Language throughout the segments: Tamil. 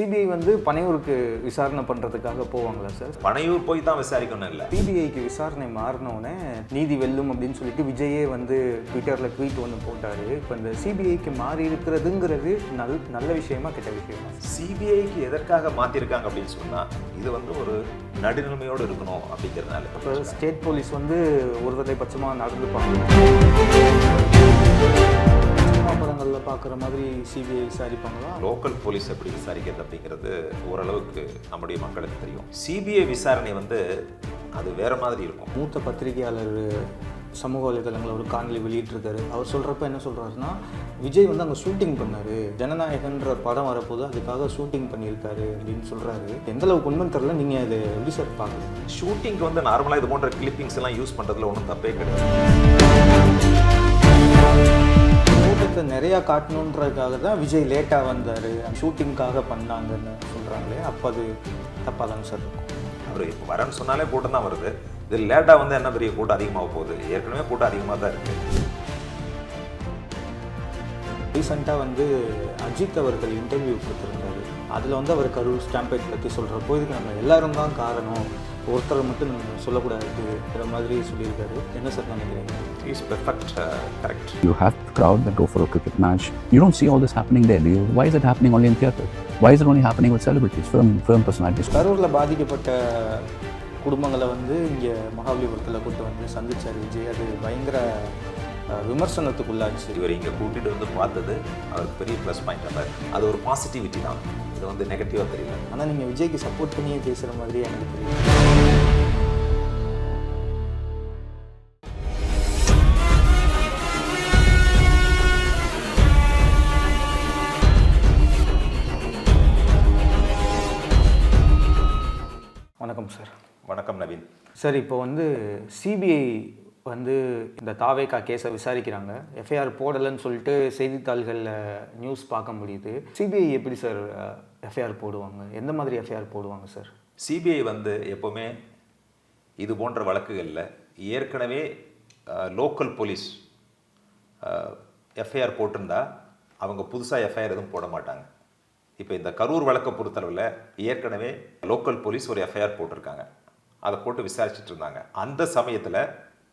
சிபிஐ வந்து பனையூருக்கு விசாரணை பண்ணுறதுக்காக போவாங்களா சார்? பனையூர் போய் தான் விசாரிக்கணும் இல்லை. சிபிஐக்கு விசாரணை மாறினோடனே நீதி வெல்லும் அப்படின்னு சொல்லிட்டு விஜயே வந்து ட்விட்டரில் ட்வீட் ஒன்று போட்டார். இப்போ இந்த சிபிஐக்கு மாறி இருக்கிறதுங்கிறது நல் நல்ல விஷயமா கெட்ட விஷயமா? சிபிஐக்கு எதற்காக மாற்றிருக்காங்க அப்படின்னு சொன்னால் இது வந்து ஒரு நடுநிலைமையோடு இருக்கணும் அப்படிங்கிறதுனால. இப்போ ஸ்டேட் போலீஸ் வந்து ஒரு தடவை பட்சமாக நடந்துப்பாங்க. படங்களில் பார்க்குற மாதிரி சிபிஐ விசாரிப்பாங்களா? லோக்கல் போலீஸ் எப்படி விசாரிக்கிறது அப்படிங்கிறது ஓரளவுக்கு நம்முடைய மக்களுக்கு தெரியும். சிபிஐ விசாரணை வந்து அது வேற மாதிரி இருக்கும். மூத்த பத்திரிகையாளர் சமூக வலைதளங்களில் ஒரு காணொலி வெளியிட்டிருக்காரு. அவர் சொல்கிறப்ப என்ன சொல்கிறாருன்னா விஜய் வந்து அங்கே ஷூட்டிங் பண்ணார். ஜனநாயகன்ற படம் வரப்போது அதுக்காக ஷூட்டிங் பண்ணியிருக்காரு அப்படின்னு சொல்கிறாரு எந்த அளவுக்கு உண்மைன்னு தெரில நீங்கள் அதை எப்படி சார் பார்க்குறீங்க? ஷூட்டிங்க்கு வந்து நார்மலாக இது போன்ற கிளிப்பிங்ஸ் எல்லாம் யூஸ் பண்ணுறதுல ஒன்றும் தப்பே கிடையாது. கூட்டத்தை நிறையா காட்டணுன்றதுக்காக தான் விஜய் லேட்டாக வந்தார். ஷூட்டிங்காக பண்ணாங்கன்னு சொல்கிறாங்களே அப்போ அது தப்பாக தாங்க சார் இருக்கும். அவர் இப்போ வரேன்னு சொன்னாலே கூட்டம் தான் வருது. இது லேட்டாக வந்து என்ன பெரிய கூட்டம் அதிகமாக போகுது? ஏற்கனவே கூட்டம் அதிகமாக தான் இருக்குது ரீசெண்டாக வந்து அஜித் அவர்கள் இன்டர்வியூ கொடுத்துருந்தாரு. அதில் வந்து அவர் கரூர் ஸ்டாம்பேட் பற்றி சொல்கிறப்போ இதுக்கு நம்ம எல்லாரும் தான் காரணம். ஒருத்தரை மட்டும் நம்ம சொல்லக்கூடாதுங்கிற மாதிரி சொல்லியிருக்காரு என்ன சார் நினைக்கிறீங்க is perfect correct crowd that go for a cricket match. You don't see all this happening there, do you? Why is it happening only in theatre? Why is it only happening with celebrities, film, film personalities? கரூரில் பாதிக்கப்பட்ட குடும்பங்களை வந்து இங்கே மகாபலிபுரத்தில் கூட்டு வந்து சந்திச்சார் விஜய் அது பயங்கர விமர்சனத்துக்குள்ளாச்சு இவர் இங்கே கூட்டிகிட்டு வந்து பார்த்தது அவருக்கு பெரிய ப்ளஸ் பாயிண்ட் தான் இருக்கு. அது ஒரு பாசிட்டிவிட்டி தான் இது வந்து நெகட்டிவாக தெரியல ஆனால் நீங்கள் விஜய்க்கு சப்போர்ட் பண்ணியே பேசுகிற மாதிரி எனக்கு தெரியும் வணக்கம் சார் வணக்கம் நவீன். சார் இப்போ வந்து சிபிஐ வந்து இந்த தாவேகா கேஸை விசாரிக்கிறாங்க. எஃப்ஐஆர் போடலைன்னு சொல்லிட்டு செய்தித்தாள்களில் நியூஸ் பார்க்க முடியுது. சிபிஐ எப்படி சார் எஃப்ஐஆர் போடுவாங்க. எந்த மாதிரி எஃப்ஐஆர் போடுவாங்க சார் சிபிஐ வந்து எப்போவுமே இது போன்ற வழக்குகளில் ஏற்கனவே லோக்கல் போலீஸ் எஃப்ஐஆர் போட்டிருந்தா அவங்க புதுசாக எஃப்ஐஆர் எதுவும் போட மாட்டாங்க. இப்போ இந்த கரூர் வழக்கை பொறுத்தளவில் ஏற்கனவே லோக்கல் போலீஸ் ஒரு எஃப்ஐஆர் போட்டிருக்காங்க. அதை போட்டு விசாரிச்சுட்டு இருந்தாங்க. அந்த சமயத்தில்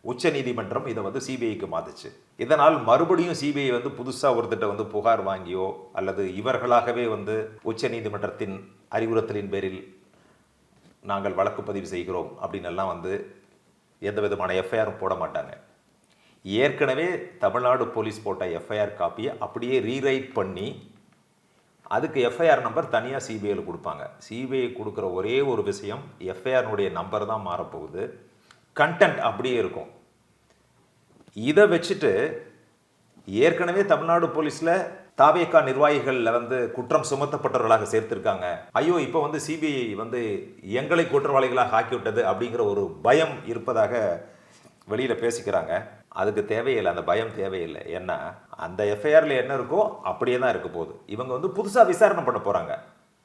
உச்ச நீதிமன்றம் இதை வந்து சிபிஐக்கு மாத்துச்சு. இதனால் மறுபடியும் சிபிஐ வந்து புதுசாக ஒருத்திட்ட வந்து புகார் வாங்கியோ அல்லது இவர்களாகவே வந்து உச்ச நீதிமன்றத்தின் அறிவுறுத்தலின் பேரில் நாங்கள் வழக்கு பதிவு செய்கிறோம் அப்படின்னு எல்லாம் வந்து எந்த விதமான எஃப்ஐஆரும் போட மாட்டாங்க. ஏற்கனவே தமிழ்நாடு போலீஸ் போட்ட எஃப்ஐஆர் காப்பியை அப்படியே ரீரைட் பண்ணி அதுக்கு எஃப்ஐஆர் நம்பர் தனியாக சிபிஐயில் கொடுப்பாங்க. சிபிஐ கொடுக்குற ஒரே ஒரு விஷயம் எஃப்ஐஆர்னுடைய நம்பர் தான் மாறப்போகுது. கண்டென்ட் அப்படியே இருக்கும். இதை வச்சுட்டு ஏற்கனவே தமிழ்நாடு போலீஸில் தாவேக்கா நிர்வாகிகளில் வந்து குற்றம் சுமத்தப்பட்டவர்களாக சேர்த்திருக்காங்க. ஐயோ இப்போ வந்து சிபிஐ வந்து எங்களை குற்றவாளிகளாக ஆக்கி விட்டது அப்படிங்கிற ஒரு பயம் இருப்பதாக வெளியில் பேசிக்கிறாங்க. அதுக்கு தேவையில்லை அந்த பயம் தேவையில்லை. ஏன்னா அந்த எஃப்ஐஆரில் என்ன இருக்கோ அப்படியே தான் இருக்க போகுது. இவங்க வந்து புதுசாக விசாரணை பண்ண போகிறாங்க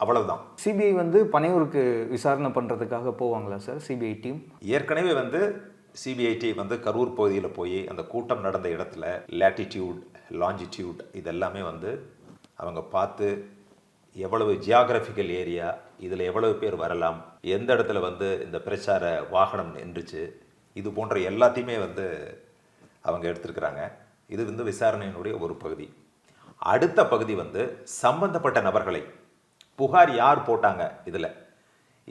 அவ்வளவுதான். சிபிஐ வந்து பனையூருக்கு விசாரணை பண்ணுறதுக்காக போவாங்களா சார் சிபிஐ டீம்? ஏற்கனவே வந்து சிபிஐடி வந்து கரூர் பகுதியில் போய் அந்த கூட்டம் நடந்த இடத்துல லேட்டிடியூட் லாஞ்சிடியூட் இதெல்லாமே வந்து அவங்க பார்த்து எவ்வளவு ஜியாகிரபிக்கல் ஏரியா இதில் எவ்வளவு பேர் வரலாம் எந்த இடத்துல வந்து இந்த பிரச்சார வாகனம் நின்றுச்சு இது போன்ற எல்லாத்தையுமே வந்து அவங்க எடுத்திருக்கிறாங்க. இது வந்து விசாரணையினுடைய ஒரு பகுதி. அடுத்த பகுதி வந்து சம்பந்தப்பட்ட நபர்களை புகார் யார் போட்டாங்க இதில்?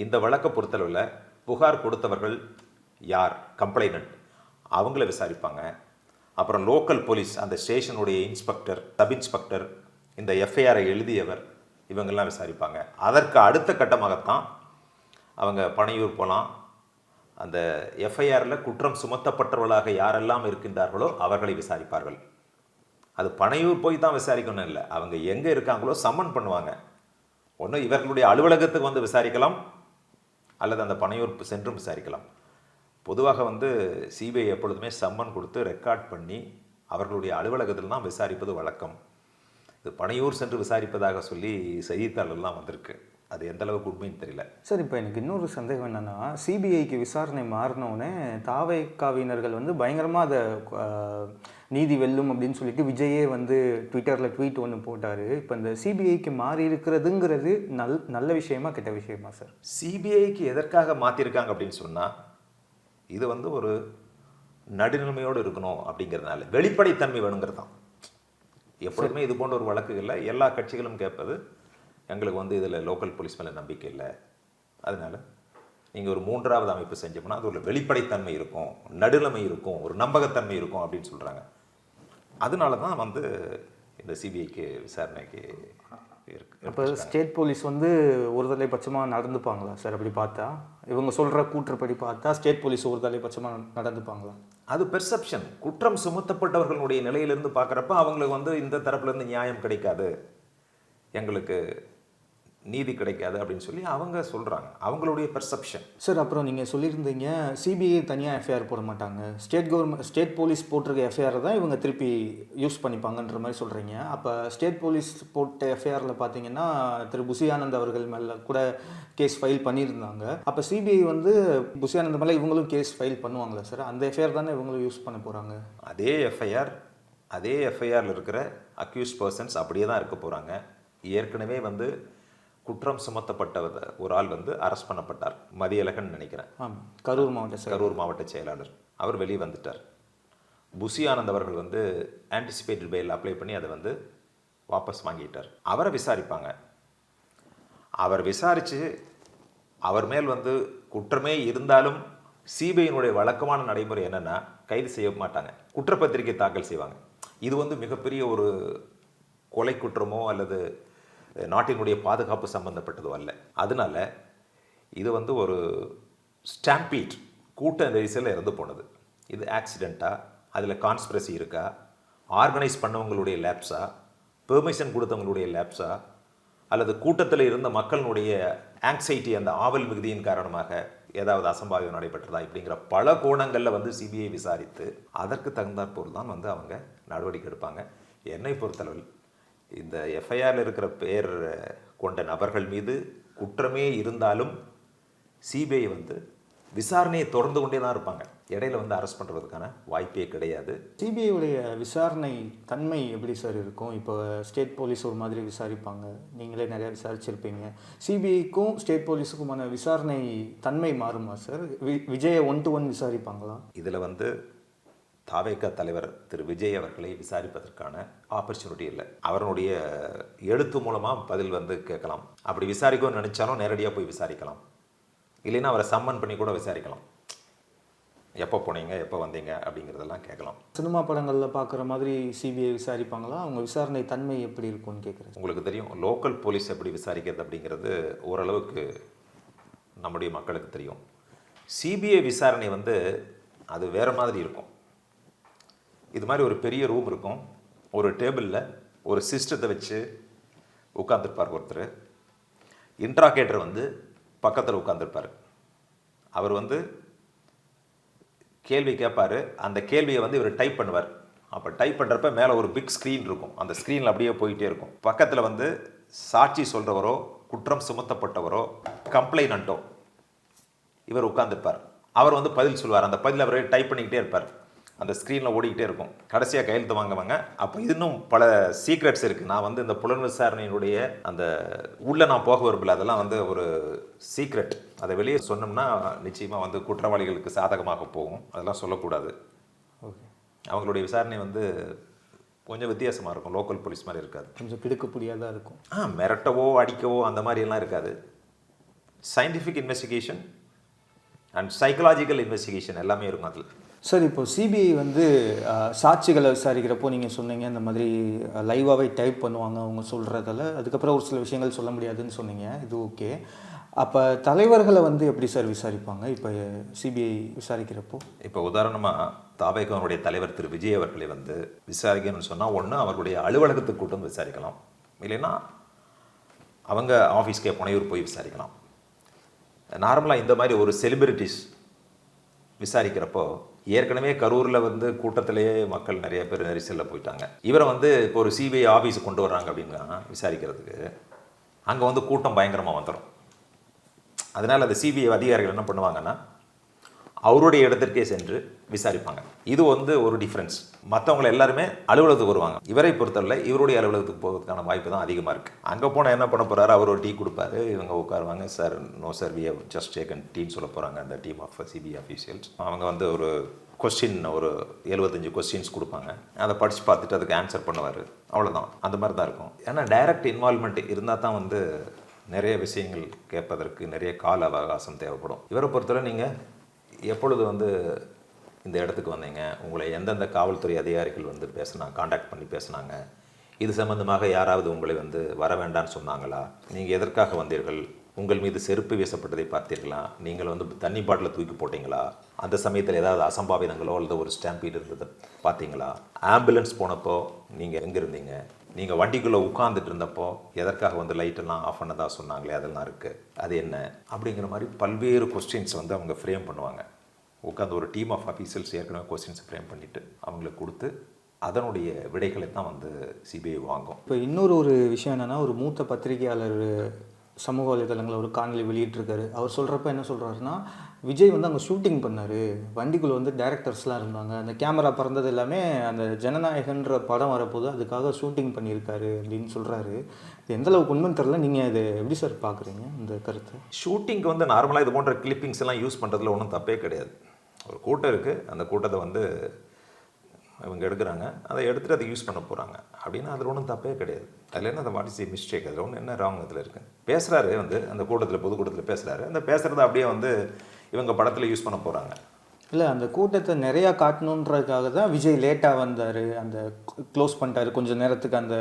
இந்த வழக்கை பொறுத்தளவில் புகார் கொடுத்தவர்கள் யார்? கம்ப்ளைனண்ட் அவங்கள விசாரிப்பாங்க. அப்புறம் லோக்கல் போலீஸ் அந்த ஸ்டேஷனுடைய இன்ஸ்பெக்டர் சப் இன்ஸ்பெக்டர் இந்த எஃப்ஐஆரை எழுதியவர் இவங்கெல்லாம் விசாரிப்பாங்க. அதற்கு அடுத்த கட்டமாகத்தான் அவங்க பனையூர் போகலாம் அந்த எஃப்ஐஆரில் குற்றம் சுமத்தப்பட்டவர்களாக யாரெல்லாம் இருக்கின்றார்களோ அவர்களை விசாரிப்பார்கள். அது பனையூர் போய் தான் விசாரிக்கணும் இல்லை. அவங்க எங்கே இருக்காங்களோ சம்மன் பண்ணுவாங்க. ஒன்று இவர்களுடைய அலுவலகத்துக்கு வந்து விசாரிக்கலாம் அல்லது அந்த பனையூர் சென்றும் விசாரிக்கலாம். பொதுவாக வந்து சிபிஐ எப்பொழுதுமே சம்மன் கொடுத்து ரெக்கார்ட் பண்ணி அவர்களுடைய அலுவலகத்தில் தான் விசாரிப்பது வழக்கம். இது பனையூர் சென்று விசாரிப்பதாக சொல்லி செய்தித்தாளெல்லாம் வந்திருக்கு. அது எந்த அளவுக்கு உண்மைன்னு தெரியல. சார் இப்போ எனக்கு இன்னொரு சந்தேகம் என்னென்னா சிபிஐக்கு விசாரணை மாறினோடனே தாவைக்காவினர்கள் வந்து பயங்கரமாக அதை நீதி வெல்லும் அப்படின்னு சொல்லிட்டு விஜயே வந்து ட்விட்டரில் ட்வீட் ஒன்று போட்டார். இப்போ இந்த சிபிஐக்கு மாறி இருக்கிறதுங்கிறது நல் நல்ல விஷயமா கெட்ட விஷயமா சார் சிபிஐக்கு எதற்காக மாற்றிருக்காங்க அப்படின்னு சொன்னால் இது வந்து ஒரு நடுநிலைமையோடு இருக்கணும் அப்படிங்கிறதுனால. வெளிப்படைத்தன்மை வேணுங்கிறது தான் எப்பொழுதுமே இது போன்ற ஒரு வழக்குகளில் எல்லா கட்சிகளும் கேட்பது எங்களுக்கு வந்து இதில் லோக்கல் போலீஸ் மேலே நம்பிக்கை இல்லை. அதனால நீங்கள் ஒரு மூன்றாவது அமைப்பு செஞ்சோம்னா அது ஒரு வெளிப்படைத்தன்மை இருக்கும் நடுநிலைமை இருக்கும் ஒரு நம்பகத்தன்மை இருக்கும் அப்படின்னு சொல்கிறாங்க அதனால தான் வந்து இந்த சிபிஐக்கு விசாரணைக்கு இருக்கு இப்போ ஸ்டேட் போலீஸ் வந்து ஒரு தலைப்பட்சமாக நடந்துப்பாங்களா சார் அப்படி பார்த்தா? இவங்க சொல்கிற கூற்றுப்படி பார்த்தா ஸ்டேட் போலீஸ் ஒரு தலைப்பட்சமாக நடந்துப்பாங்களா? அது பெர்செப்ஷன் குற்றம் சுமத்தப்பட்டவர்களுடைய நிலையிலிருந்து பார்க்குறப்ப அவங்களுக்கு வந்து இந்த தரப்புலேருந்து நியாயம் கிடைக்காது. எங்களுக்கு நீதி கிடைக்காது அப்படின்னு சொல்லி அவங்க சொல்கிறாங்க அவங்களுடைய பெர்செப்ஷன் சார் அப்புறம் நீங்கள் சொல்லியிருந்தீங்க சிபிஐ தனியாக எஃப்ஐஆர் போட மாட்டாங்க. ஸ்டேட் கவர்மெண்ட் ஸ்டேட் போலீஸ் போட்டிருக்க எஃப்ஐஆர் தான் இவங்க திருப்பி யூஸ் பண்ணிப்பாங்கன்ற மாதிரி சொல்கிறீங்க அப்போ ஸ்டேட் போலீஸ் போட்ட எஃப்ஐஆரில் பார்த்தீங்கன்னா திரு. புசி ஆனந்த் அவர்கள் மேலே கூட கேஸ் ஃபைல் பண்ணியிருந்தாங்க. அப்போ சிபிஐ வந்து புசி ஆனந்த் மேலே இவங்களும் கேஸ் ஃபைல் பண்ணுவாங்களா சார் அந்த எஃப்ஐஆர் தானே இவங்களும் யூஸ் பண்ண போகிறாங்க அதே எஃப்ஐஆர் அதே எஃப்ஐஆரில் இருக்கிற அக்யூஸ் பர்சன்ஸ் அப்படியே தான் இருக்க போகிறாங்க ஏற்கனவே வந்து குற்றம் சுமத்தப்பட்ட ஒரு ஆள் வந்து அரெஸ்ட் பண்ணப்பட்டார். மதியழகன் நினைக்கிறேன். கரூர் மாவட்ட கரூர் மாவட்ட செயலாளர். அவர் வெளியே வந்துட்டார். புசி ஆனந்த் அவர்கள் வந்து ஆன்டிசிபேட்டட் பெயில் அப்ளை பண்ணி அதை வந்து வாபஸ் வாங்கிட்டார். அவரை விசாரிப்பாங்க. அவர் விசாரித்து அவர் மேல் வந்து குற்றமே இருந்தாலும் சிபிஐனுடைய வழக்கமான நடைமுறை என்னன்னா கைது செய்ய மாட்டாங்க. குற்றப்பத்திரிகை தாக்கல் செய்வாங்க. இது வந்து மிகப்பெரிய ஒரு கொலை குற்றமோ அல்லது நாட்டினுடைய பாதுகாப்பு சம்பந்தப்பட்டதோ அல்ல. அதனால இது வந்து ஒரு ஸ்டாம்பீட் கூட்ட நெரிசலில் இறந்து போனது. இது ஆக்சிடெண்ட்டாக அதில் கான்ஸ்பிரசி இருக்கா? ஆர்கனைஸ் பண்ணவங்களுடைய லேப்ஸா பெர்மிஷன் கொடுத்தவங்களுடைய லேப்ஸா அல்லது கூட்டத்தில் இருந்த மக்களினுடைய ஆங்ஸைட்டி அந்த ஆவல் மிகுதியின் காரணமாக ஏதாவது அசம்பாவிதம் நடைபெற்றதா? இப்படிங்கிற பல கோணங்களில் வந்து சிபிஐ விசாரித்து அதற்கு தகுந்தாற்போல் தான் வந்து அவங்க நடவடிக்கை எடுப்பாங்க. என்னை பொறுத்தளவில் இந்த எஃப்ஐஆரில் இருக்கிற பெயர் கொண்ட நபர்கள் மீது குற்றமே இருந்தாலும் சிபிஐ வந்து விசாரணையை தொடர்ந்து கொண்டே தான் இருப்பாங்க. இடையில வந்து அரெஸ்ட் பண்ணுறதுக்கான வாய்ப்பே கிடையாது. சிபிஐ உடைய விசாரணை தன்மை எப்படி சார் இருக்கும்? இப்போ ஸ்டேட் போலீஸ் ஒரு மாதிரி விசாரிப்பாங்க. நீங்களே நிறைய விசாரிச்சிருப்பீங்க. சிபிஐக்கும் ஸ்டேட் போலீஸுக்குமான விசாரணை தன்மை மாறுமா சார் வி- விஜயை ஒன் டு ஒன் விசாரிப்பாங்களா? இதில் வந்து தாவேக தலைவர் திரு விஜய் அவர்களை விசாரிப்பதற்கான ஆப்பர்ச்சுனிட்டி இல்லை. அவருடைய எழுத்து மூலமாக பதில் வந்து கேட்கலாம். அப்படி விசாரிக்கணும்னு நினைச்சாலும் நேரடியாக போய் விசாரிக்கலாம். இல்லைன்னா அவரை சம்மன் பண்ணி கூட விசாரிக்கலாம். எப்போ போனீங்க எப்போ வந்தீங்க அப்படிங்கிறதெல்லாம் கேட்கலாம். சினிமா படங்களில் பார்க்குற மாதிரி சிபிஐ விசாரிப்பாங்களா? அவங்க விசாரணை தன்மை எப்படி இருக்கும்னு கேட்குறேன் உங்களுக்கு தெரியும் லோக்கல் போலீஸ் எப்படி விசாரிக்கிறது அப்படிங்கிறது ஓரளவுக்கு நம்முடைய மக்களுக்கு தெரியும். சிபிஐ விசாரணை வந்து அது வேறு மாதிரி இருக்கும். இது மாதிரி ஒரு பெரிய ரூம் இருக்கும். ஒரு டேபிளில் ஒரு சிஸ்டத்தை வச்சு உட்காந்துருப்பார் ஒருத்தர். இன்ட்ராகேட்டர் வந்து பக்கத்தில் உட்காந்துருப்பார் அவர் வந்து கேள்வி கேட்பார். அந்த கேள்வியை வந்து இவர் டைப் பண்ணுவார். அப்போ டைப் பண்ணுறப்ப மேலே ஒரு பிக் ஸ்க்ரீன் இருக்கும். அந்த ஸ்க்ரீனில் அப்படியே போயிட்டே இருக்கும். பக்கத்தில் வந்து சாட்சி சொல்கிறவரோ குற்றம் சுமத்தப்பட்டவரோ கம்ப்ளைனண்ட்டோ இவர் உட்காந்துருப்பார் அவர் வந்து பதில் சொல்லுவார். அந்த பதில் அவரே டைப் பண்ணிக்கிட்டே இருப்பார். அந்த ஸ்க்ரீனில் ஓடிக்கிட்டே இருக்கும். கடைசியாக கையெழுத்து வாங்குவாங்க. அப்போ இன்னும் பல சீக்ரெட்ஸ் இருக்குது நான் வந்து இந்த புலன் விசாரணையினுடைய அந்த உள்ளே நான் போக விரும்பல. அதெல்லாம் வந்து ஒரு சீக்ரெட் அதை வெளியே சொன்னோம்னா நிச்சயமாக வந்து குற்றவாளிகளுக்கு சாதகமாக போகும். அதெல்லாம் சொல்லக்கூடாது. ஓகே. அவங்களுடைய விசாரணை வந்து கொஞ்சம் வித்தியாசமாக இருக்கும். லோக்கல் போலீஸ் மாதிரி இருக்காது. கொஞ்சம் பிடிக்கக்கூடியதாக இருக்கும். ஆ மிரட்டவோ அடிக்கவோ அந்த மாதிரியெல்லாம் இருக்காது. Scientific investigation and psychological investigation எல்லாமே இருக்கும் அதில். சார் இப்போ சிபிஐ வந்து சாட்சிகளை விசாரிக்கிறப்போ நீங்கள் சொன்னீங்க இந்த மாதிரி லைவாகவே டைப் பண்ணுவாங்க அவங்க சொல்கிறதால அதுக்கப்புறம் ஒரு சில விஷயங்கள் சொல்ல முடியாதுன்னு சொன்னீங்க இது ஓகே அப்போ தலைவர்களை வந்து எப்படி சார் விசாரிப்பாங்க இப்போ சிபிஐ விசாரிக்கிறப்போ? இப்போ உதாரணமாக தாவேகவனுடைய தலைவர் திரு. விஜய் அவர்களை வந்து விசாரிக்கணும்னு சொன்னால் ஒன்று அவர்களுடைய அலுவலகத்துக்கு கூட்டம் வந்து விசாரிக்கலாம். இல்லைன்னா அவங்க ஆஃபீஸ்க்கே புனையூர் போய் விசாரிக்கலாம். நார்மலாக இந்த மாதிரி ஒரு செலிபிரிட்டிஸ் விசாரிக்கிறப்போ ஏற்கனவே கரூரில் வந்து கூட்டத்திலேயே மக்கள் நிறைய பேர் நெரிசலில் போயிட்டாங்க. இவரை வந்து இப்போ ஒரு சிபிஐ ஆஃபீஸுக்கு கொண்டு வர்றாங்க அப்படின்னா விசாரிக்கிறதுக்கு அங்கே வந்து கூட்டம் பயங்கரமாக வந்துடும் அதனால் அந்த சிபிஐ அதிகாரிகள் என்ன பண்ணுவாங்கன்னா அவருடைய இடத்திற்கே சென்று விசாரிப்பாங்க. இது வந்து ஒரு டிஃப்ரென்ஸ் மற்றவங்க எல்லாருமே அலுவலகத்துக்கு வருவாங்க. இவரை பொறுத்தவரை இவருடைய அலுவலகத்துக்கு போகிறதுக்கான வாய்ப்பு தான் அதிகமாக இருக்குது அங்கே போனால் என்ன பண்ண போகிறாரு அவர் ஒரு டீ கொடுப்பாரு. இவங்க உட்காருவாங்க. Sir no sir we just taken டீன்னு சொல்ல போகிறாங்க அந்த டீம் ஆஃப் சிபி அஃபீஷியல்ஸ் அவங்க வந்து ஒரு கொஸ்டின் ஒரு எழுபத்தஞ்சு கொஸ்டின்ஸ் கொடுப்பாங்க. அதை படித்து பார்த்துட்டு அதுக்கு ஆன்சர் பண்ணுவார். அவ்வளோதான் அந்த மாதிரி தான் இருக்கும். ஏன்னா டைரக்ட் இன்வால்மெண்ட் இருந்தால் தான் வந்து நிறைய விஷயங்கள் கேட்பதற்கு நிறைய கால அவகாசம் தேவைப்படும். இவரை பொறுத்தவரை நீங்கள் எப்பொழுது வந்து இந்த இடத்துக்கு வந்தீங்க? உங்களை எந்தெந்த காவல்துறை அதிகாரிகள் வந்து பேசினா காண்டாக்ட் பண்ணி பேசுனாங்க? இது சம்பந்தமாக யாராவது உங்களை வந்து வர வேண்டாம்னு சொன்னாங்களா? நீங்கள் எதற்காக வந்தீர்கள்? உங்கள் மீது செருப்பு வீசப்பட்டதை பார்த்தீர்களா? நீங்கள் வந்து தண்ணி பாட்டில் தூக்கி போட்டீங்களா? அந்த சமயத்தில் ஏதாவது அசம்பாவிதங்களோ அல்லது ஒரு ஸ்டாம்பீடு இருந்ததை பார்த்தீங்களா? ஆம்புலன்ஸ் போனப்போ நீங்கள் எங்கே இருந்தீங்க? நீங்கள் வண்டிக்குள்ளே உட்காந்துட்டு இருந்தப்போ எதற்காக வந்து லைட்டெல்லாம் ஆஃப் பண்ணதாக சொன்னாங்களே அதெல்லாம் இருக்குது அது என்ன? அப்படிங்கிற மாதிரி பல்வேறு கொஸ்டின்ஸ் வந்து அவங்க ஃப்ரேம் பண்ணுவாங்க. உட்காந்து ஒரு டீம் ஆஃப் அஃபீஷியல்ஸ் ஏற்கனவே கொஸ்டின்ஸ் ஃப்ரேம் பண்ணிவிட்டு அவங்களுக்கு கொடுத்து அதனுடைய விடைகளை தான் வந்து சிபிஐ வாங்கும். இப்போ இன்னொரு ஒரு விஷயம் என்னென்னா ஒரு மூத்த பத்திரிகையாளர் சமூக வலைதளங்களில் ஒரு காணொலி வெளியிட்டிருக்காரு. அவர் சொல்கிறப்ப என்ன சொல்கிறாருன்னா விஜய் வந்து அங்கே ஷூட்டிங் பண்ணார். வண்டிக்குள்ளே வந்து டேரக்டர்ஸ்லாம் இருந்தாங்க. அந்த கேமரா பறந்தது எல்லாமே அந்த ஜனநாயகன்ற படம் வரப்போது அதுக்காக ஷூட்டிங் பண்ணியிருக்காரு அப்படின்னு சொல்கிறாரு இது எந்த அளவுக்கு உண்மைன்னு தெரில நீங்கள் இது எப்படி சார் பார்க்குறீங்க இந்த கருத்தை? ஷூட்டிங்க்கு வந்து நார்மலாக இது போன்ற கிளிப்பிங்ஸ் எல்லாம் யூஸ் பண்ணுறதுல ஒன்றும் தப்பே கிடையாது. ஒரு கூட்டம் இருக்குது அந்த கூட்டத்தை வந்து இவங்க எடுக்கிறாங்க. அதை எடுத்துகிட்டு அதை யூஸ் பண்ண போகிறாங்க அப்படின்னா அதில் ஒன்றும் தப்பே கிடையாது. அதில் என்ன அந்த வாட் இஸ் மிஸ்டேக் அதில் ஒன்றும் என்ன ராங் அதில் இருக்குது பேசுகிறாரு வந்து அந்த கூட்டத்தில் பொதுக்கூட்டத்தில் பேசுகிறாரு அந்த பேசுகிறத அப்படியே வந்து இவங்க படத்தில் யூஸ் பண்ண போகிறாங்க இல்லை அந்த கூட்டத்தை நிறையா காட்டணுன்றதுக்காக தான் விஜய் லேட்டாக வந்தார். அந்த க்ளோஸ் பண்ணிட்டாரு. கொஞ்சம் நேரத்துக்கு அந்த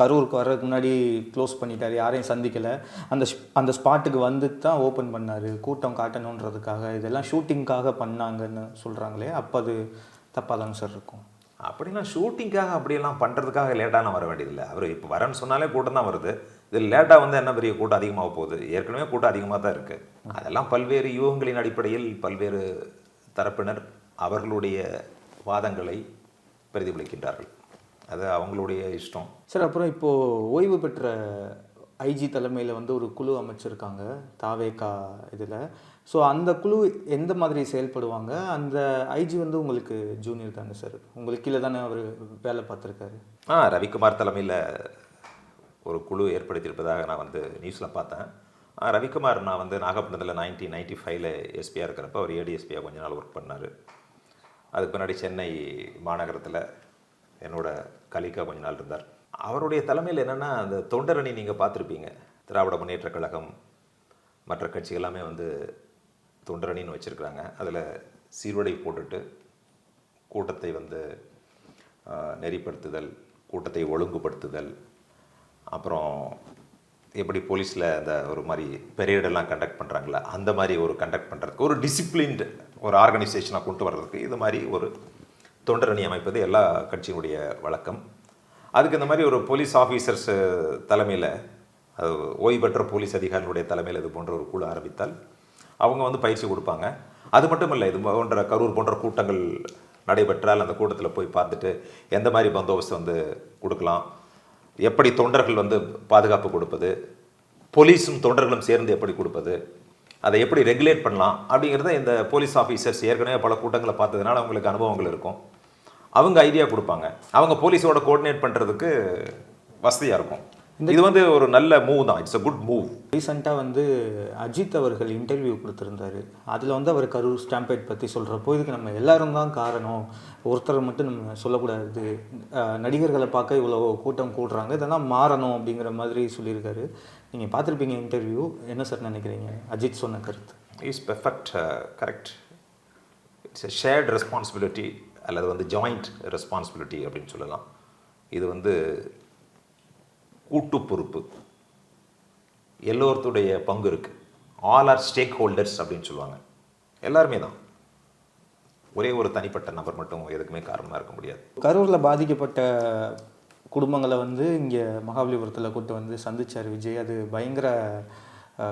கரூருக்கு வர்றதுக்கு முன்னாடி க்ளோஸ் பண்ணிட்டாரு. யாரையும் சந்திக்கலை. அந்த அந்த ஸ்பாட்டுக்கு வந்து தான் ஓப்பன் பண்ணார். கூட்டம் காட்டணுன்றதுக்காக. இதெல்லாம் ஷூட்டிங்காக பண்ணாங்கன்னு சொல்கிறாங்களே அப்போ அது தப்பாக தாங்க சார் இருக்கும். அப்படின்னா ஷூட்டிங்காக அப்படியெல்லாம் பண்ணுறதுக்காக லேட்டாக வர வேண்டியதில்லை. அவர் இப்போ வரேன்னு சொன்னாலே கூட்டம் தான் வருது. இது லேட்டாக வந்து என்ன பெரிய கூட்டம் அதிகமாக போகுது? ஏற்கனவே கூட்டம் அதிகமாக தான் இருக்குது அதெல்லாம் பல்வேறு யூகங்களின் அடிப்படையில் பல்வேறு தரப்பினர் அவர்களுடைய வாதங்களை பிரதிபலிக்கின்றார்கள். அது அவங்களுடைய இஷ்டம். சார் அப்புறம் இப்போது ஓய்வு பெற்ற ஐஜி தலைமையில் வந்து ஒரு குழு அமைச்சிருக்காங்க தாவேகா இதில். ஸோ அந்த குழு எந்த மாதிரி செயல்படுவாங்க? அந்த ஐஜி வந்து உங்களுக்கு ஜூனியர் தானே சார்? உங்களுக்கு கீழே தானே அவர் வேலை பார்த்துருக்காரு? ஆ ரவிக்குமார் தலைமையில் ஒரு குழு ஏற்படுத்தியிருப்பதாக நான் வந்து நியூஸில் பார்த்தேன். ரவிக்குமார் நான் வந்து நாகப்பட்டினத்தில் நைன்டீன் நைன்டி ஃபைவ்ல எஸ்பியாக இருக்கிறப்ப அவர் ஏடிஎஸ்பியாக கொஞ்ச நாள் ஒர்க் பண்ணார். அதுக்கு பின்னாடி சென்னை மாநகரத்தில் என்னோட கலிக்கா கொஞ்ச நாள் இருந்தார். அவருடைய தலைமையில் என்னென்னா அந்த தொண்டரணி நீங்கள் பார்த்துருப்பீங்க. திராவிட முன்னேற்றக் கழகம் மற்ற கட்சி எல்லாமே வந்து தொண்டரணின்னு வச்சுருக்குறாங்க. அதில் சீருடை போட்டுட்டு கூட்டத்தை வந்து நெறிப்படுத்துதல் கூட்டத்தை ஒழுங்குபடுத்துதல் அப்புறம் எப்படி போலீஸில் அந்த ஒரு மாதிரி பெரியடெல்லாம் கண்டக்ட் பண்ணுறாங்களா அந்த மாதிரி ஒரு கண்டக்ட் பண்ணுறதுக்கு ஒரு டிசிப்ளின்டு ஒரு ஆர்கனைசேஷனாக கொண்டு வர்றதுக்கு இது மாதிரி ஒரு தொண்டரணி அமைப்பது எல்லா கட்சியினுடைய வழக்கம். அதுக்கு இந்த மாதிரி ஒரு போலீஸ் ஆஃபீஸர்ஸ் தலைமையில் அது ஓய்வு பெற்ற போலீஸ் அதிகாரிகளுடைய தலைமையில் இது போன்ற ஒரு குழு ஆரம்பித்தால் அவங்க வந்து பயிற்சி கொடுப்பாங்க. அது மட்டும் இல்லை இது போன்ற கரூர் போன்ற கூட்டங்கள் நடைபெற்றால் அந்த கூட்டத்தில் போய் பார்த்துட்டு எந்த மாதிரி பந்தோபஸ்து வந்து கொடுக்கலாம் எப்படி தொண்டர்கள் வந்து பாதுகாப்பு கொடுப்பது போலீஸும் தொண்டர்களும் சேர்ந்து எப்படி கொடுப்பது அதை எப்படி ரெகுலேட் பண்ணலாம் அப்படிங்கிறத இந்த போலீஸ் ஆஃபீஸர்ஸ் ஏற்கனவே பல கூட்டங்களை பார்த்ததுனால அவங்களுக்கு அனுபவங்கள் இருக்கும். அவங்க ஐடியா கொடுப்பாங்க. அவங்க போலீஸோட கோஆர்டினேட் பண்ணுறதுக்கு வசதியாக இருக்கும். இது வந்து ஒரு நல்ல மூவ் தான். இட்ஸ் a குட் மூவ் ரீசெண்டாக வந்து அஜித் அவர்கள் இன்டர்வியூ கொடுத்துருந்தாரு. அதில் வந்து அவர் கரூர் ஸ்டாம்பேட் பற்றி சொல்கிறப்போ இதுக்கு நம்ம எல்லாரும் தான் காரணம். ஒருத்தரை மட்டும் நம்ம சொல்லக்கூடாது. நடிகர்களை பார்க்க இவ்வளோ கூட்டம் கூடுறாங்க. இதெல்லாம் மாறணும் அப்படிங்கிற மாதிரி சொல்லியிருக்காரு. நீங்கள் பார்த்துருப்பீங்க இன்டர்வியூ என்ன சார் நினைக்கிறீங்க? அஜித் சொன்ன கருத்து. Is perfect correct it's a shared responsibility அல்லது வந்து ஜாயிண்ட் ரெஸ்பான்சிபிலிட்டி அப்படின்னு சொல்லலாம். இது வந்து கூட்டு பொறுப்பு எல்லோருத்துடைய பங்கு இருக்குது ஆல் ஆர் ஸ்டேக் ஹோல்டர்ஸ் அப்படின்னு சொல்லுவாங்க. எல்லாருமே தான். ஒரே ஒரு தனிப்பட்ட நபர் மட்டும் எதுக்குமே காரணமாக இருக்க முடியாது. கரூரில் பாதிக்கப்பட்ட குடும்பங்களை வந்து இங்கே மகாபலிபுரத்தில் கூட்டு வந்து சந்திச்சார் விஜய். அது பயங்கர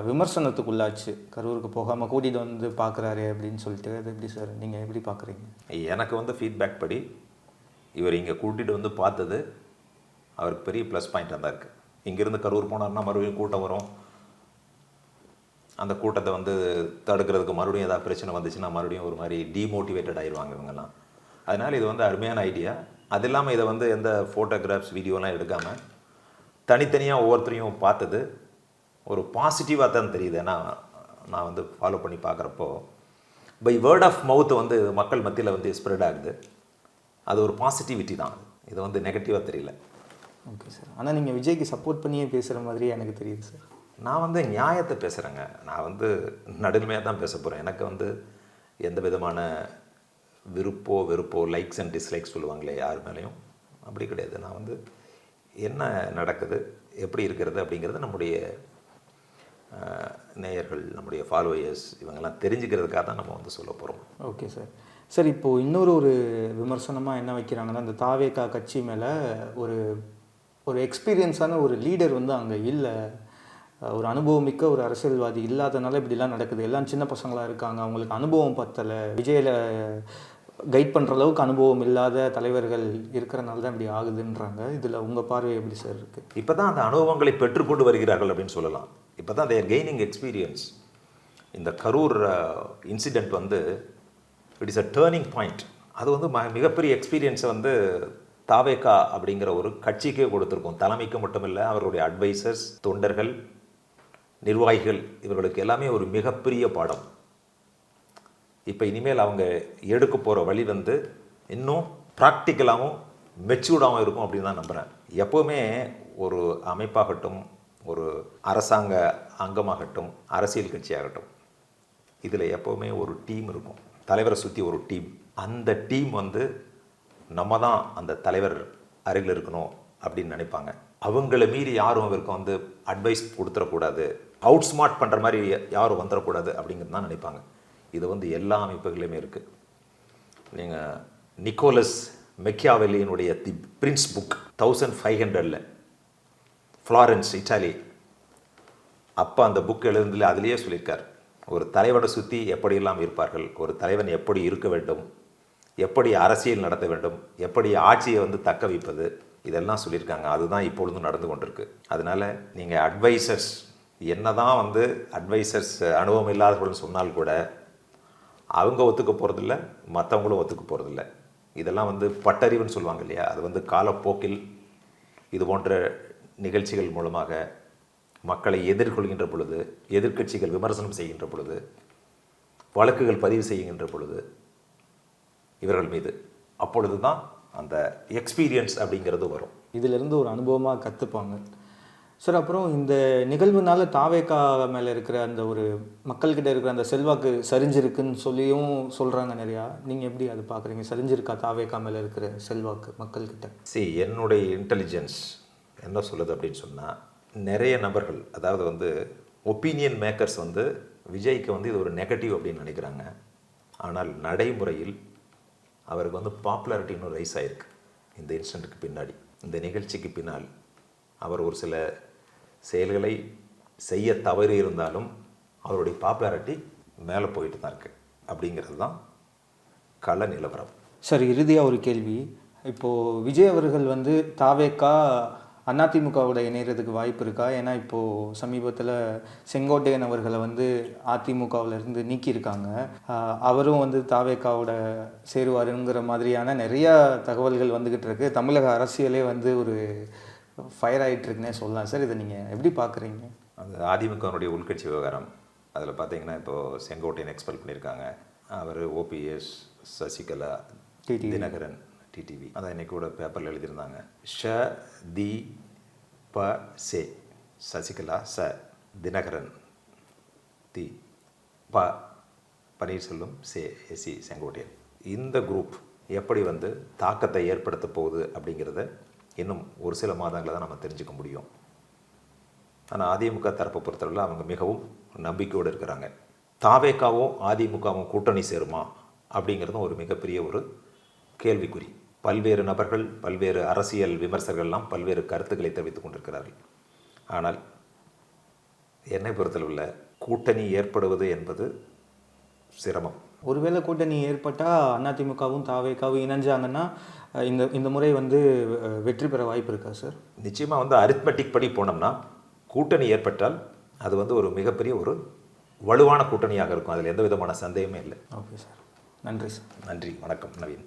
விமர்சனத்துக்குள்ளாச்சு. கரூருக்கு போகாமல் கூட்டிகிட்டு வந்து பார்க்குறாரு அப்படின்னு சொல்லிட்டு. அது எப்படி சார்? நீங்கள் எப்படி பார்க்குறீங்க எனக்கு வந்து ஃபீட்பேக் படி இவர் இங்கே கூட்டிகிட்டு வந்து பார்த்தது அவருக்கு பெரிய ப்ளஸ் பாயிண்ட் தான் இருக்குது இங்கேருந்து கரூர் போனார்னா மறுபடியும் கூட்டம் வரும். அந்த கூட்டத்தை வந்து தடுக்கிறதுக்கு மறுபடியும் ஏதாவது பிரச்சனை வந்துச்சுன்னா மறுபடியும் ஒரு மாதிரி டீமோட்டிவேட்டட் ஆயிடுவாங்க இவங்கெல்லாம். அதனால் இது வந்து அருமையான ஐடியா அது இல்லாமல் இதை வந்து எந்த ஃபோட்டோகிராஃப்ஸ் வீடியோலாம் எடுக்காமல் தனித்தனியாக ஒவ்வொருத்தரையும் பார்த்தது ஒரு பாசிட்டிவாக தான் தெரியுது. ஏன்னா நான் வந்து ஃபாலோ பண்ணி பார்க்குறப்போ பை வேர்ட் ஆஃப் மவுத் வந்து மக்கள் மத்தியில் வந்து ஸ்ப்ரெட் ஆகுது. அது ஒரு பாசிட்டிவிட்டி தான். இது வந்து நெகட்டிவாக தெரியல. ஓகே சார் ஆனால் நீங்கள் விஜய்க்கு சப்போர்ட் பண்ணியே பேசுகிற மாதிரி எனக்கு தெரியுது சார் நான் வந்து நியாயத்தை பேசுகிறேங்க நான் வந்து நடுமையாக தான் பேச போகிறேன் எனக்கு வந்து எந்த விதமான விருப்போ வெறுப்போ லைக்ஸ் அண்ட் டிஸ்லைக்ஸ் சொல்லுவாங்களே யார் மேலேயும் அப்படி கிடையாது. நான் வந்து என்ன நடக்குது எப்படி இருக்கிறது அப்படிங்கிறது நம்முடைய நேயர்கள் நம்முடைய ஃபாலோயர்ஸ் இவங்கெல்லாம் தெரிஞ்சுக்கிறதுக்காக தான் நம்ம வந்து சொல்ல போகிறோம் ஓகே சார் சார் இப்போது இன்னொரு ஒரு விமர்சனமாக என்ன வைக்கிறாங்கன்னா இந்த தாவேகா கட்சி மேலே ஒரு ஒரு எக்ஸ்பீரியன்ஸான ஒரு லீடர் வந்து அங்கே இல்லை. ஒரு அனுபவமிக்க ஒரு அரசியல்வாதி இல்லாதனால இப்படிலாம் நடக்குது. எல்லாம் சின்ன பசங்களாக இருக்காங்க. அவங்களுக்கு அனுபவம் பத்தலை. விஜயில் கைட் பண்ணுற அளவுக்கு அனுபவம் இல்லாத தலைவர்கள் இருக்கிறனால தான் இப்படி ஆகுதுன்றாங்க. இதில் உங்கள் பார்வை எப்படி சார் இருக்குது இப்போ தான் அந்த அனுபவங்களை பெற்றுக்கொண்டு வருகிறார்கள் அப்படின்னு சொல்லலாம். இப்போ தான் தேர் கெய்னிங் எக்ஸ்பீரியன்ஸ் இந்த கரூர் இன்சிடெண்ட் வந்து it is a turning point அது வந்து ம- மிகப்பெரிய எக்ஸ்பீரியன்ஸை வந்து தாவேகா அப்படிங்கிற ஒரு கட்சிக்கே கொடுத்துருக்கோம். தலைமைக்கு மட்டும் இல்லை அவர்களுடைய அட்வைசர்ஸ் தொண்டர்கள் நிர்வாகிகள் இவர்களுக்கு எல்லாமே ஒரு மிகப்பெரிய பாடம். இப்போ இனிமேல் அவங்க எடுக்க போகிற வழி வந்து இன்னும் ப்ராக்டிக்கலாகவும் மெச்சூர்டாகவும் இருக்கும் அப்படின்னு தான் நம்புகிறேன் எப்போவுமே ஒரு அமைப்பாகட்டும் ஒரு அரசாங்க அங்கமாகட்டும் அரசியல் கட்சியாகட்டும் இதில் எப்போவுமே ஒரு டீம் இருக்கும். தலைவரை சுற்றி ஒரு டீம் அந்த டீம் வந்து நம்ம தான் அந்த தலைவர் அருகில் இருக்கணும் அப்படின்னு நினைப்பாங்க. அவங்கள மீறி யாரும் அவருக்கு வந்து அட்வைஸ் கொடுத்துடக்கூடாது அவுட் ஸ்மார்ட் பண்ணுற மாதிரி யாரும் வந்துடக்கூடாது அப்படிங்கிறது தான் நினைப்பாங்க. இது வந்து எல்லா அமைப்புகளையுமே இருக்குது நீங்கள் Nicholas மெக்கியாவெல்லியினுடைய the Prince book thousand five ஹண்ட்ரடில் ஃப்ளாரன்ஸ் இட்டாலி. அப்போ அந்த புக் எழுதுல அதிலேயே சொல்லியிருக்கார். ஒரு தலைவனை சுற்றி எப்படியெல்லாம் இருப்பார்கள் ஒரு தலைவன் எப்படி இருக்க வேண்டும் எப்படி அரசியல் நடத்த வேண்டும் எப்படி ஆட்சியை வந்து தக்க வைப்பது இதெல்லாம் சொல்லியிருக்காங்க. அதுதான் இப்பொழுதும் நடந்து கொண்டிருக்கு. அதனால நீங்கள் அட்வைசர்ஸ் என்னதான் வந்து அட்வைசர்ஸ் அனுபவம் இல்லாதவர்கள் சொன்னால் கூட அவங்க ஒத்துக்க போகிறதில்ல மற்றவங்களும் ஒத்துக்க போகிறதில்ல இதெல்லாம் வந்து பட்டறிவுன்னு சொல்லுவாங்க இல்லையா? அது வந்து காலப்போக்கில் இது போன்ற நிகழ்ச்சிகள் மூலமாக மக்களை எதிர்கொள்கின்ற பொழுது எதிர்க்கட்சிகள் விமர்சனம் செய்கின்ற பொழுது வழக்குகள் பதிவு செய்கின்ற பொழுது இவர்கள் மீது. அப்பொழுது தான் அந்த எக்ஸ்பீரியன்ஸ் அப்படிங்கிறது வரும். இதிலிருந்து ஒரு அனுபவமாக கற்றுப்பாங்க சார் அப்புறம் இந்த நிகழ்வுனால தாவேக்கா மேலே இருக்கிற அந்த ஒரு மக்கள்கிட்ட இருக்கிற அந்த செல்வாக்கு சரிஞ்சிருக்குன்னு சொல்லியும் சொல்கிறாங்க நிறையா. நீங்கள் எப்படி அதை பார்க்குறீங்க சரிஞ்சிருக்கா தாவேக்கா மேலே இருக்கிற செல்வாக்கு மக்கள்கிட்ட? See என்னுடைய இன்டெலிஜென்ஸ் என்ன சொல்லுது அப்படின்னு சொன்னால் நிறைய நபர்கள் அதாவது வந்து ஒப்பீனியன் மேக்கர்ஸ் வந்து விஜய்க்கு வந்து இது ஒரு நெகட்டிவ் அப்படின்னு நினைக்கிறாங்க. ஆனால் நடைமுறையில் அவருக்கு வந்து பாப்புலாரிட்டி இன்னும் ரைஸ் ஆகிருக்கு இந்த இன்சிடெண்ட்டுக்கு பின்னாடி. இந்த நிகழ்ச்சிக்கு பின்னால் அவர் ஒரு சில செயல்களை செய்ய தவறி இருந்தாலும் அவருடைய பாப்புலாரிட்டி மேலே போயிட்டு தான் இருக்குது அப்படிங்கிறது தான் கள நிலவரம். சார் இறுதியாக ஒரு கேள்வி. இப்போது விஜய் அவர்கள் வந்து தாவேக்கா அதிமுகவோட இணையறதுக்கு வாய்ப்பு இருக்கா? ஏன்னா இப்போது சமீபத்தில் செங்கோட்டையன் அவர்களை வந்து அதிமுகவுல இருந்து நீக்கியிருக்காங்க. அவரும் வந்து தாவேக்காவோட சேருவாருங்கிற மாதிரியான நிறையா தகவல்கள் வந்துக்கிட்டு இருக்கு. தமிழக அரசியலே வந்து ஒரு ஃபயர் ஆகிட்டு இருக்குன்னே சொல்லலாம். சார் இதை நீங்கள் எப்படி பார்க்குறீங்க அந்த அதிமுகவினுடைய உள்கட்சி விவகாரம். அதில் பார்த்தீங்கன்னா இப்போது செங்கோட்டையன் எக்ஸ்பெல் பண்ணியிருக்காங்க. அவர் ஓபிஎஸ் சசிகலா. தினகரன். டிடிவி அதான் இன்றைக்கி கூட பேப்பரில் எழுதியிருந்தாங்க. ஷ தி ப சே. சசிகலா ச. தினகரன். தி ப. பன்னீர்செல்வம் சே. எஸ்சி செங்கோட்டையன். இந்த குரூப் எப்படி வந்து தாக்கத்தை ஏற்படுத்த போகுது அப்படிங்கிறத இன்னும் ஒரு சில மாதங்களில் தான் நம்ம தெரிஞ்சுக்க முடியும். ஆனால் அதிமுக தரப்பை பொறுத்தவரையில் அவங்க மிகவும் நம்பிக்கையோடு இருக்கிறாங்க. தாவேக்காவும் அதிமுகவும் கூட்டணி சேருமா அப்படிங்கிறதும் ஒரு மிகப்பெரிய ஒரு கேள்விக்குறி. பல்வேறு நபர்கள் பல்வேறு அரசியல் விமர்சகர்கள்லாம் பல்வேறு கருத்துக்களை தெரிவித்துக் கொண்டிருக்கிறார்கள். ஆனால் என்னை பொறுத்தளவில் கூட்டணி ஏற்படுவது என்பது சிரமம். ஒருவேளை கூட்டணி ஏற்பட்டால் அதிமுகவும் தாவேக்காவும் இணைஞ்சாங்கன்னா இந்த இந்த முறை வந்து வெற்றி பெற வாய்ப்பு இருக்கா சார்? நிச்சயமாக வந்து அரித்மெட்டிக் படி போனோம்னா கூட்டணி ஏற்பட்டால் அது வந்து ஒரு மிகப்பெரிய ஒரு வலுவான கூட்டணியாக இருக்கும். அதில் எந்த விதமான சந்தேகமே இல்லை. Okay sir. நன்றி சார். நன்றி. வணக்கம். நவீன்.